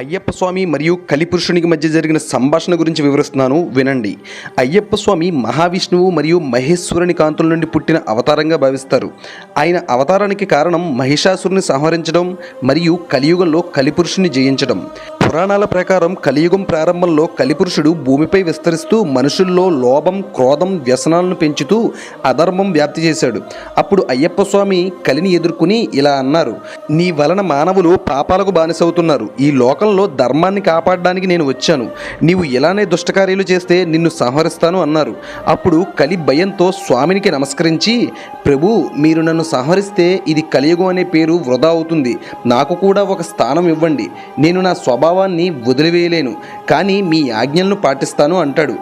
అయ్యప్ప స్వామి మరియు కలిపురుషునికి మధ్య జరిగిన సంభాషణ గురించి వివరిస్తున్నాను వినండి. అయ్యప్ప స్వామి మహావిష్ణువు మరియు మహేశ్వరుని కాంతుల నుండి పుట్టిన అవతారంగా భావిస్తారు. ఆయన అవతారానికి కారణం మహిషాసురుని సంహరించడం మరియు కలియుగంలో కలిపురుషుని జయించడం. పురాణాల ప్రకారం కలియుగం ప్రారంభంలో కలిపురుషుడు భూమిపై విస్తరిస్తూ మనుషుల్లో లోభం క్రోధం వ్యసనాలను పెంచుతూ అధర్మం వ్యాప్తి చేశాడు. అప్పుడు అయ్యప్ప స్వామి కలిని ఎదుర్కొని ఇలా అన్నారు నీ వలన మానవులు పాపాలకు బానిసవుతున్నారు. ఈ లోకంలో ధర్మాన్ని కాపాడడానికి నేను వచ్చాను. నీవు ఇలానే దుష్టకార్యాలు చేస్తే నిన్ను సంహరిస్తాను అన్నారు. అప్పుడు కలి భయంతో స్వామినికి నమస్కరించి ప్రభు మీరు నన్ను సంహరిస్తే ఇది కలియుగం అనే పేరు వృధా అవుతుంది. నాకు కూడా ఒక స్థానం ఇవ్వండి. నేను నా భావాన్ని వదిలివేయలేను కానీ మీ ఆజ్ఞలను పాటిస్తాను అంటాడు.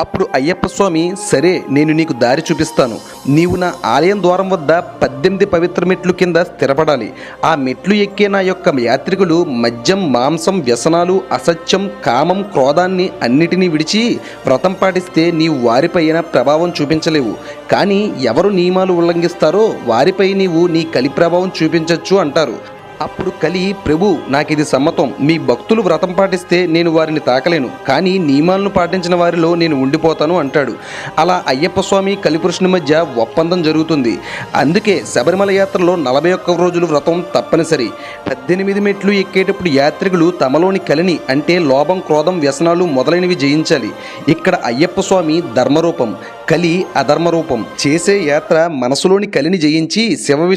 అప్పుడు అయ్యప్ప స్వామి సరే నేను నీకు దారి చూపిస్తాను. నీవు నా ఆలయం ద్వారం వద్ద పద్దెనిమిది పవిత్ర మెట్లు కింద స్థిరపడాలి. ఆ మెట్లు ఎక్కే నా యొక్క యాత్రికులు మద్యం మాంసం వ్యసనాలు అసత్యం కామం క్రోధాన్ని అన్నిటినీ విడిచి వ్రతం పాటిస్తే నీవు వారిపైన ప్రభావం చూపించలేవు. కానీ ఎవరు నియమాలు ఉల్లంఘిస్తారో వారిపై నీవు నీ కలి ప్రభావం చూపించవచ్చు అంటారు. అప్పుడు కలి ప్రభు నాకు ఇది సమ్మతం. మీ భక్తులు వ్రతం పాటిస్తే నేను వారిని తాకలేను. కానీ నియమాలను పాటించిన వారిలో నేను ఉండిపోతాను అంటాడు. అలా అయ్యప్ప స్వామి కలిపురుషుని మధ్య ఒప్పందం జరుగుతుంది. అందుకే శబరిమల యాత్రలో నలభై ఒక్క రోజులు వ్రతం తప్పనిసరి. పద్దెనిమిది మెట్లు ఎక్కేటప్పుడు యాత్రికులు తమలోని కలిని అంటే లోభం క్రోధం వ్యసనాలు మొదలైనవి జయించాలి. ఇక్కడ అయ్యప్ప స్వామి ధర్మరూపం. కలి అధర్మరూపం. చేసే యాత్ర మనసులోని కలిని జయించి శివ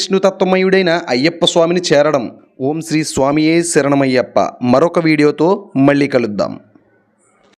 అయ్యప్ప స్వామిని చేరడం. ఓం శ్రీ స్వామియే శరణమయ్యప్ప. మరొక వీడియోతో మళ్ళీ కలుద్దాం.